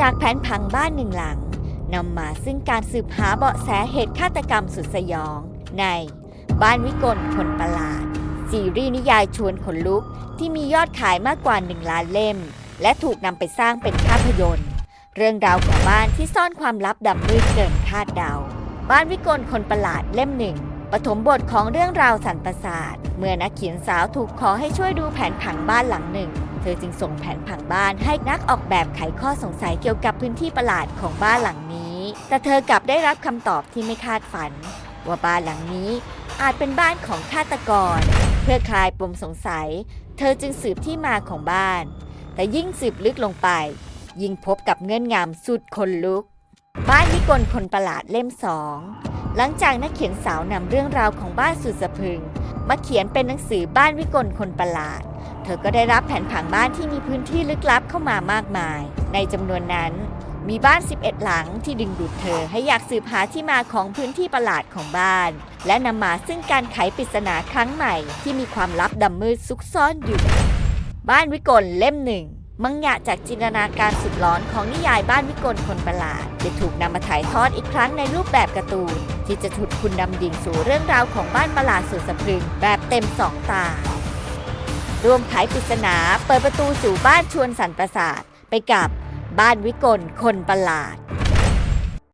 จากแผนผังบ้านหนึ่งหลังนำมาซึ่งการสืบหาเบาะแสเหตุฆาตกรรมสุดสยอง ใน บ้านวิกลคนประหลาด ซีรีส์นิยายชวนขนลุกที่มียอดขายมากกว่า 1 ล้านเล่ม และถูกนำไปสร้างเป็นภาพยนตร์ เรื่องราวของบ้านที่ซ่อนความลับดำมืดเกินคาดเดา บ้านวิกลคนประหลาดเล่มหนึ่งปฐมบทของเรื่องราวสันประสาท เมื่อนักเขียนสาวถูกขอให้ช่วยดูแผนผังบ้านหลังหนึ่ง ธอจึงส่งแผนผังบ้านให้นักออกแบบไขข้อสงสัยเกี่ยวกับพื้นที่ประหลาดของบ้านหลังนี้ แต่เธอกลับได้รับคำตอบที่ไม่คาดฝัน ว่าบ้านหลังนี้อาจเป็นบ้านของฆาตกร เพื่อคลายปมสงสัย เธอจึงสืบที่มาของบ้าน แต่ยิ่งสืบลึกลงไป ยิ่งพบกับเงื่อนงำสุดคนลุก บ้านวิกลคนประหลาดเล่มสองหลังจากนักเขียนสาวนำเรื่องราวของบ้านสุดสะพึง มาเขียนเป็นหนังสือบ้านวิกลคนประหลาด เธอก็ได้รับแผนผังบ้านที่มีพื้นที่ลึกลับเข้ามามากมาย ในจำนวนนั้นมีบ้าน 11 หลังที่ดึงดูดเธอให้อยากสืบหาที่มาของพื้นที่ประหลาดของบ้าน และนำมาซึ่งการไขปริศนาครั้งใหม่ ที่มีความลับดำมืดซุกซ่อนอยู่ บ้านวิกลเล่มหนึ่ง มังงะจากจินตนาการสุดร้อนของนิยายบ้านวิกลคนประหลาดจะถูกนำมาถ่ายทอดอีกครั้งในรูปแบบการ์ตูน ที่จะฉุดคุณนำดิ่งสู่เรื่องราวของบ้านประหลาดสุดสะพรึงแบบเต็มสองตารวมไขปริศนาเปิดประตูสู่บ้านชวนสันประสาทไปกับบ้านวิกลคนประหลาด